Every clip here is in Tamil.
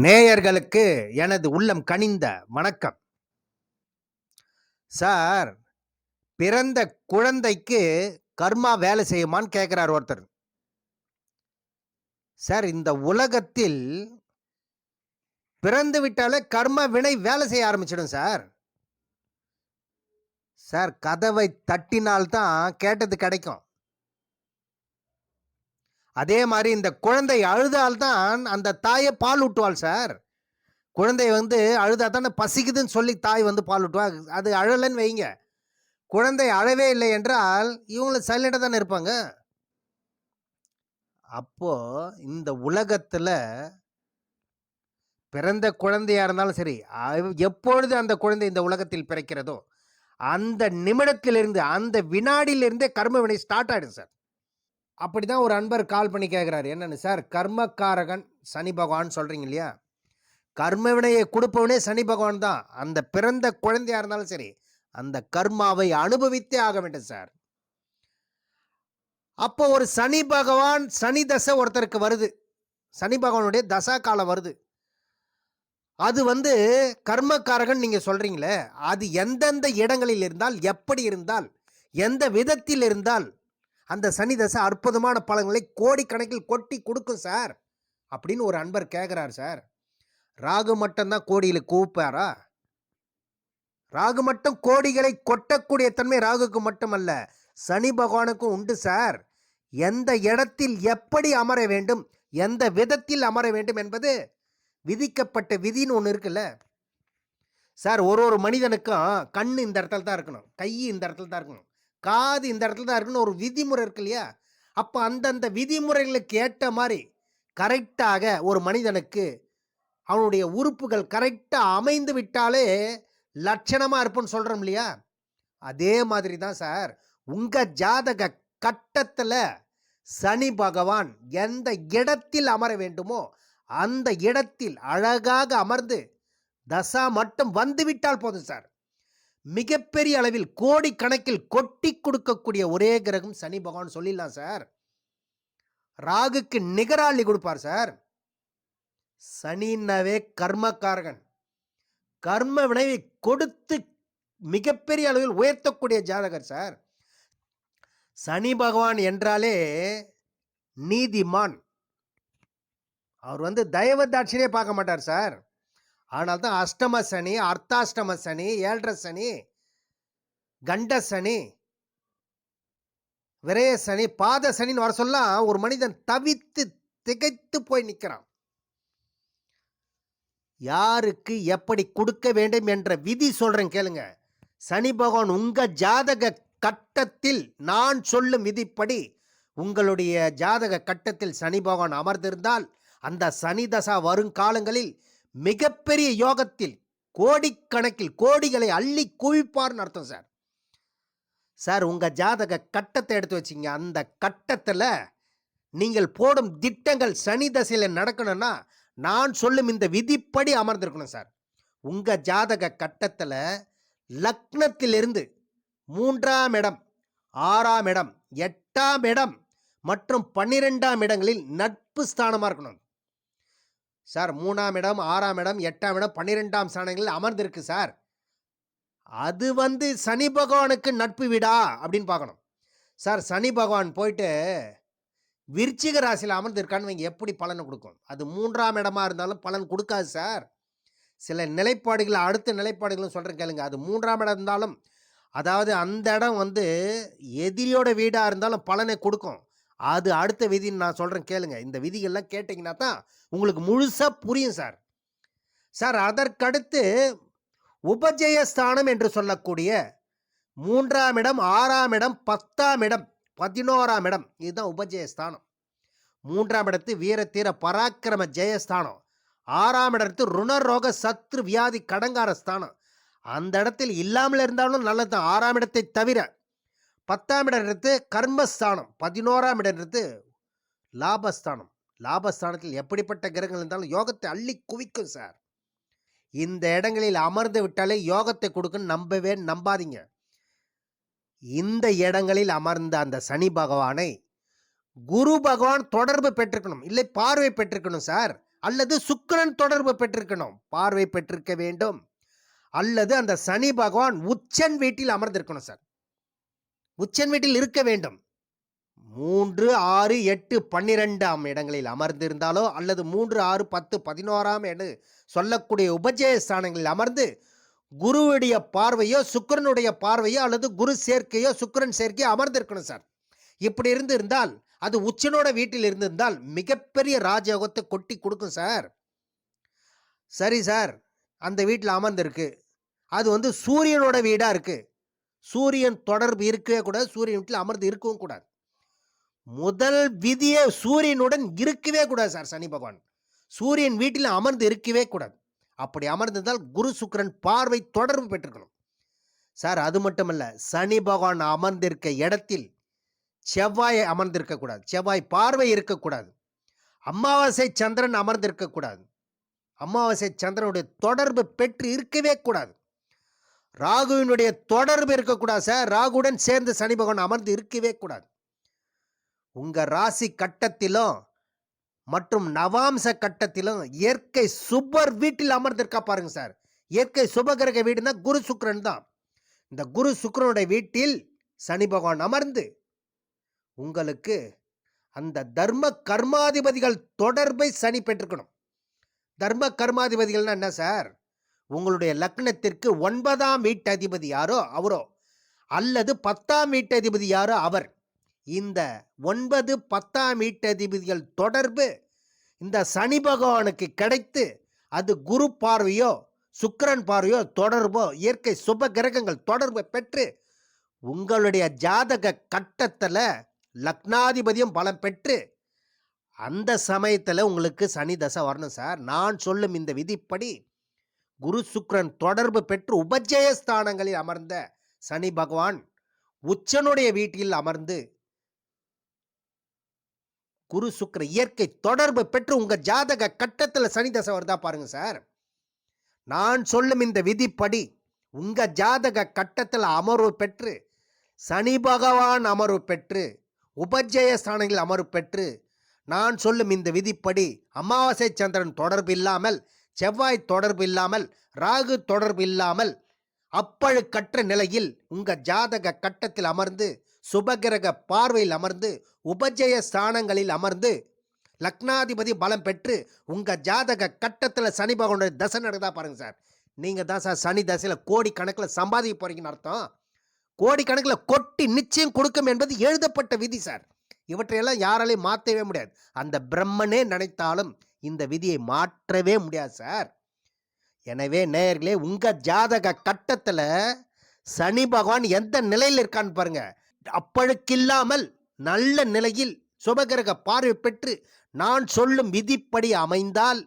நேயர்களுக்கு எனது உள்ளம் கனிந்த வணக்கம். சார் பிறந்த குழந்தைக்கு கர்மா வேலை செய்யுமான்னு கேட்குறார் ஒருத்தர். சார் இந்த உலகத்தில் பிறந்து விட்டாலே கர்ம வினை வேலை செய்ய ஆரம்பிச்சிடும் சார். சார் கதவை தட்டினால்தான் கேட்டது கிடைக்கும். அதே மாதிரி இந்த குழந்தை அழுதால்தான் அந்த தாயை பால் ஊட்டுவாள் சார். குழந்தை வந்து அழுதா தானே பசிக்குதுன்னு சொல்லி தாய் வந்து பால் ஊட்டுவா? அது அழலைன்னு வைங்க. குழந்தை அழவே இல்லை என்றால் இவங்களும் சைலண்டாக தானே இருப்பாங்க? அப்போ இந்த உலகத்தில் பிறந்த குழந்தையாக இருந்தாலும் சரி எப்பொழுது அந்த குழந்தை இந்த உலகத்தில் பிறக்கிறதோ அந்த நிமிடத்திலிருந்து அந்த வினாடியிலிருந்தே கர்ம வினை ஸ்டார்ட் ஆகிடும் சார். அப்படி தான் ஒரு அன்பர் கால் பண்ணி கேட்குறாரு என்னென்னு? சார் கர்மக்காரகன் சனி பகவான் சொல்கிறீங்க இல்லையா? கர்ம வினையை கொடுப்பவனே சனி பகவான் தான். அந்த பிறந்த குழந்தையாக இருந்தாலும் சரி அந்த கர்மாவை அனுபவித்தே ஆக வேண்டும் சார். அப்போ ஒரு சனி பகவான் சனி தசை ஒருத்தருக்கு வருது. சனி பகவானுடைய தசா காலம் வருது. அது வந்து கர்மக்காரகன் நீங்கள் சொல்கிறீங்களே அது எந்தெந்த இடங்களில் இருந்தால் எப்படி இருந்தால் எந்த விதத்தில் இருந்தால் அந்த சனி தசை அற்புதமான பலன்களை கோடிக்கணக்கில் கொட்டி கொடுக்கும் சார். அப்படின்னு ஒரு அன்பர் கேட்குறார் சார். ராகு மட்டும்தான் கோடியில் கூப்பாரா? ராகு மட்டும் கோடிகளை கொட்டக்கூடிய தன்மை ராகுக்கு மட்டுமல்ல சனி பகவானுக்கும் உண்டு சார். எந்த இடத்தில் எப்படி அமர வேண்டும் எந்த விதத்தில் அமர வேண்டும் என்பது விதிக்கப்பட்ட விதின்னு ஒன்று இருக்குல்ல. சார் ஒரு ஒரு மனிதனுக்கும் கண் இந்த இடத்துல தான் இருக்கணும் கை இந்த இடத்துல தான் இருக்கணும். காது இந்த இடத்துல தான் இருக்குன்னு ஒரு விதிமுறை இருக்கு இல்லையா? அப்போ அந்தந்த விதிமுறைகளுக்கு ஏற்ற மாதிரி கரெக்டாக ஒரு மனிதனுக்கு அவனுடைய உறுப்புகள் கரெக்டாக அமைந்து விட்டாலே லட்சணமாக இருப்புன்னு சொல்கிறோம் இல்லையா? அதே மாதிரி தான் சார் உங்கள் ஜாதக கட்டத்தில் சனி பகவான் எந்த இடத்தில் அமர வேண்டுமோ அந்த இடத்தில் அழகாக அமர்ந்து தசா மட்டும் வந்துவிட்டால் போதும் சார். மிகப்பெரிய அளவில் கோடிக்கணக்கில் கொட்டி கொடுக்கக்கூடிய ஒரே கிரகம் சனி பகவான் சொல்லிடலாம் சார். ராகுக்கு நிகராளி கொடுப்பார் சார். சனின்னாவே கர்மக்காரகன். கர்ம வினைவை கொடுத்து மிகப்பெரிய அளவில் உயர்த்தக்கூடிய ஜாதகர் சார். சனி பகவான் என்றாலே நீதிமான். அவர் வந்து தயவ தாட்சினே பார்க்க மாட்டார் சார். ஆனால் தான் அஷ்டம சனி அர்த்தாஷ்டம சனி ஏழரை சனி கண்ட சனி விரய சனி பாத சனின்னு வர சொல்ல ஒரு மனிதன் தவித்து திகைத்து போய் நிற்கிறான் யாருக்கு எப்படி கொடுக்க வேண்டும் என்ற விதி சொல்கிறேன் கேளுங்க. சனி பகவான் உங்கள் ஜாதக கட்டத்தில் நான் சொல்லும் விதிப்படி உங்களுடைய ஜாதக கட்டத்தில் சனி பகவான் அமர்ந்திருந்தால் அந்த சனி தசா வருங்காலங்களில் மிகப்பெரிய யோகத்தில் கோடிக்கணக்கில் கோடிகளை அள்ளி குவிப்பார்னு அர்த்தம் சார். சார் உங்கள் ஜாதக கட்டத்தை எடுத்து வச்சிங்க. அந்த கட்டத்தில் நீங்கள் போடும் திட்டங்கள் சனி தசையில் நடக்கணும்னா நான் சொல்லும் இந்த விதிப்படி அமர்ந்திருக்கணும் சார். உங்கள் ஜாதக கட்டத்தில் லக்னத்திலிருந்து மூன்றாம் இடம் ஆறாம் இடம் எட்டாம் இடம் மற்றும் பன்னிரெண்டாம் இடங்களில் நட்பு ஸ்தானமாக இருக்கணும். சார் மூணாம் இடம் ஆறாம் இடம் எட்டாம் இடம் பன்னிரெண்டாம் ஸ்தானங்களில் அமர்ந்திருக்கு சார். அது வந்து சனி பகவானுக்கு நட்பு வீடா அப்படின்னு பார்க்கணும். சார் சனி பகவான் போயிட்டு விருச்சிக ராசியில் அமர்ந்திருக்கான்னு இவங்க எப்படி பலனை கொடுக்கும்? அது மூன்றாம் இடமா இருந்தாலும் பலன் கொடுக்காது சார். சில நிலைப்பாடுகளை அடுத்த நிலைப்பாடுகளும் சொல்கிறேன் கேளுங்க. அது மூன்றாம் இடம் இருந்தாலும் அதாவது அந்த இடம் வந்து எதிரியோட வீடாக இருந்தாலும் பலனை கொடுக்கும். அது அடுத்த விதின்னு நான் சொல்கிறேன் கேளுங்க. இந்த விதிகள்லாம் கேட்டிங்கன்னா தான் உங்களுக்கு முழுசாக புரியும் சார். சார் அதற்கடுத்து உபஜயஸ்தானம் என்று சொல்லக்கூடிய மூன்றாம் இடம் ஆறாம் இடம் பத்தாம் இடம் பதினோராம் இடம் இதுதான் உபஜயஸ்தானம். மூன்றாம் இடத்து வீரத்தீர பராக்கிரம ஜெயஸ்தானம். ஆறாம் இடத்து ருணரோக சத்ரு வியாதி கடங்கார ஸ்தானம் அந்த இடத்தில் இல்லாமல் இருந்தாலும் நல்லதுதான். ஆறாம் இடத்தை தவிர பத்தாம் இடம் எடுத்து கர்மஸ்தானம் பதினோராம் இடம் எடுத்து லாபஸ்தானம். லாபஸ்தானத்தில் எப்படிப்பட்ட கிரகங்கள் இருந்தாலும் யோகத்தை அள்ளி குவிக்கும் சார் இந்த இடங்களில் அமர்ந்து விட்டாலே யோகத்தை கொடுக்குன்னு நம்பவே நம்பாதீங்க. இந்த இடங்களில் அமர்ந்த அந்த சனி பகவானை குரு பகவான் தொடர்பு பெற்றிருக்கணும். இல்லை பார்வை பெற்றிருக்கணும் சார் அல்லது சுக்கரன் தொடர்பு பெற்றிருக்கணும். பார்வை பெற்றிருக்க வேண்டும். அல்லது அந்த சனி பகவான் உச்சன் வீட்டில் அமர்ந்திருக்கணும் சார் உச்சன் வீட்டில் இருக்க வேண்டும். மூன்று ஆறு எட்டு பன்னிரெண்டாம் இடங்களில் அமர்ந்திருந்தாலோ அல்லது மூன்று ஆறு பத்து பதினோராம் என சொல்லக்கூடிய உபஜய ஸ்தானங்களில் அமர்ந்து குருவுடைய பார்வையோ சுக்கிரனுடைய பார்வையோ அல்லது குரு சேர்க்கையோ சுக்கிரன் சேர்க்கையோ அமர்ந்திருக்கணும் சார். இப்படி இருந்து இருந்தால் அது உச்சனோட வீட்டில் இருந்திருந்தால் மிகப்பெரிய ராஜயோகத்தை கொட்டி கொடுக்கும் சார். சரி சார் அந்த வீட்டில் அமர்ந்திருக்கு. அது வந்து சூரியனோட வீடாக இருக்குது சூரியன் தொடர்பு இருக்கவே கூடாது. சூரியன் வீட்டில் அமர்ந்து இருக்கவும் கூடாது. முதல் விதியை சூரியனுடன் இருக்கவே கூடாது சார் சனி பகவான். சூரியன் வீட்டில் அமர்ந்து இருக்கவே கூடாது. அப்படி அமர்ந்திருந்தால் குரு சுக்கரன் பார்வை தொடர்பு பெற்றிருக்கணும். சார் அது மட்டுமல்ல சனி பகவான் அமர்ந்திருக்க இடத்தில் செவ்வாய் அமர்ந்திருக்கக்கூடாது செவ்வாய் பார்வை இருக்கக்கூடாது அமாவாசை சந்திரன் அமர்ந்திருக்கக்கூடாது அமாவாசை சந்திரனுடைய தொடர்பு பெற்று இருக்கவே கூடாது. ராகுவினுடைய தொடர்பு இருக்கக்கூடாது சார். ராகுடன் சேர்ந்து சனி பகவான் அமர்ந்து இருக்கவே கூடாது. உங்கள் ராசி கட்டத்திலும் மற்றும் நவாம்ச கட்டத்திலும் இயற்கை சுபர் வீட்டில் அமர்ந்திருக்கா பாருங்க சார். இயற்கை சுபகிரக வீடுனா குரு சுக்கரன் தான். இந்த குரு சுக்கரனுடைய வீட்டில் சனி பகவான் அமர்ந்து உங்களுக்கு அந்த தர்ம கர்மாதிபதிகள் தொடர்பை சனி பெற்றுக்கணும். தர்ம கர்மாதிபதிகள்னா என்ன சார்? உங்களுடைய லக்னத்திற்கு ஒன்பதாம் வீட்டதிபதி யாரோ அவரோ அல்லது பத்தாம் வீட்டதிபதி யாரோ அவர். இந்த ஒன்பது பத்தாம் வீட்டதிபதிகள் தொடர்பு இந்த சனி பகவானுக்கு கிடைத்து அது குரு பார்வையோ சுக்கரன் பார்வையோ தொடர்போ இயற்கை சுப கிரகங்கள் தொடர்பு பெற்று உங்களுடைய ஜாதக கட்டத்தில் லக்னாதிபதியும் பலம் பெற்று அந்த சமயத்தில் உங்களுக்கு சனி தசை வரணும் சார். நான் சொல்லும் இந்த விதிப்படி குரு சுக்ரன் தொடர்பு பெற்று உபஜய ஸ்தானங்களில் அமர்ந்த சனி பகவான் உச்சனுடைய வீட்டில் அமர்ந்து குரு சுக்கர இயற்கை தொடர்பு பெற்று உங்க ஜாதக கட்டத்தில் சனி தசை வருதா பாருங்க சார். நான் சொல்லும் இந்த விதிப்படி உங்க ஜாதக கட்டத்தில் அமர்வு பெற்று சனி பகவான் அமர்வு பெற்று உபஜய ஸ்தானங்களில் அமர்வு பெற்று நான் சொல்லும் இந்த விதிப்படி அமாவாசை சந்திரன் தொடர்பு இல்லாமல் செவ்வாய் தொடர்பு இல்லாமல் ராகு தொடர்பு இல்லாமல் அப்பழுக்கற்ற நிலையில் உங்கள் ஜாதக கட்டத்தில் அமர்ந்து சுபகிரக பார்வையில் அமர்ந்து உபஜய ஸ்தானங்களில் அமர்ந்து லக்னாதிபதி பலம் பெற்று உங்கள் ஜாதக கட்டத்தில் சனி பகவானுடைய தசை நடக்குதா பாருங்கள் சார். நீங்கள் தான் சார் சனி தசையில் கோடி கணக்கில் சம்பாதிக்க போகிறீங்கன்னு அர்த்தம். கோடி கணக்கில் கொட்டி நிச்சயம் கொடுக்கும் என்பது எழுதப்பட்ட விதி சார். இவற்றையெல்லாம் யாராலையும் மாற்றவே முடியாது. அந்த பிரம்மனே நினைத்தாலும் இந்த விதியை மாற்றவே முடியாது சார். எனவே நேயர்களே உங்கள் ஜாதக கட்டத்தில் சனி பகவான் எந்த நிலையில் இருக்கான்னு பாருங்க. அப்பழுக்கில்லாமல் நல்ல நிலையில் சுபகிரக பார்வை பெற்று நான் சொல்லும் விதிப்படி அமைந்தால்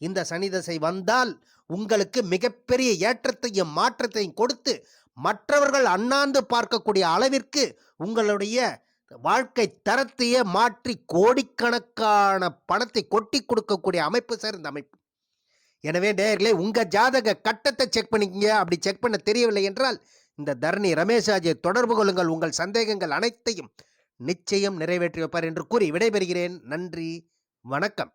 இந்த சனி தசை வந்தால் உங்களுக்கு மிகப்பெரிய ஏற்றத்தையும் மாற்றத்தையும் கொடுத்து மற்றவர்கள் அண்ணாந்து பார்க்கக்கூடிய அளவிற்கு உங்களுடைய வாழ்க்கை தரத்தையே மாற்றி கோடிக்கணக்கான பணத்தை கொட்டி கொடுக்கக்கூடிய அமைப்பு சார் இந்த அமைப்பு. எனவே நேயர்களே உங்கள் ஜாதக கட்டத்தை செக் பண்ணிக்கங்க. அப்படி செக் பண்ண தெரியவில்லை என்றால் இந்த தரணி ரமேஷாஜை தொடர்பு கொள்ளுங்கள். உங்கள் சந்தேகங்கள் அனைத்தையும் நிச்சயம் நிறைவேற்றி வைப்பார் என்று கூறி விடைபெறுகிறேன். நன்றி வணக்கம்.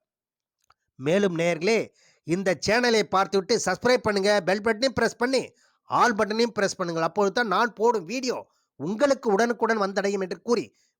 மேலும் நேயர்களே இந்த சேனலை பார்த்துவிட்டு சப்ஸ்கிரைப் பண்ணுங்க பெல் பட்டனையும் ப்ரெஸ் பண்ணி ஆல் பட்டனையும் ப்ரெஸ் பண்ணுங்கள். அப்பொழுது தான் நான் போடும் வீடியோ உங்களுக்கு உடனுக்குடன் வந்தடையும் என்று கூறி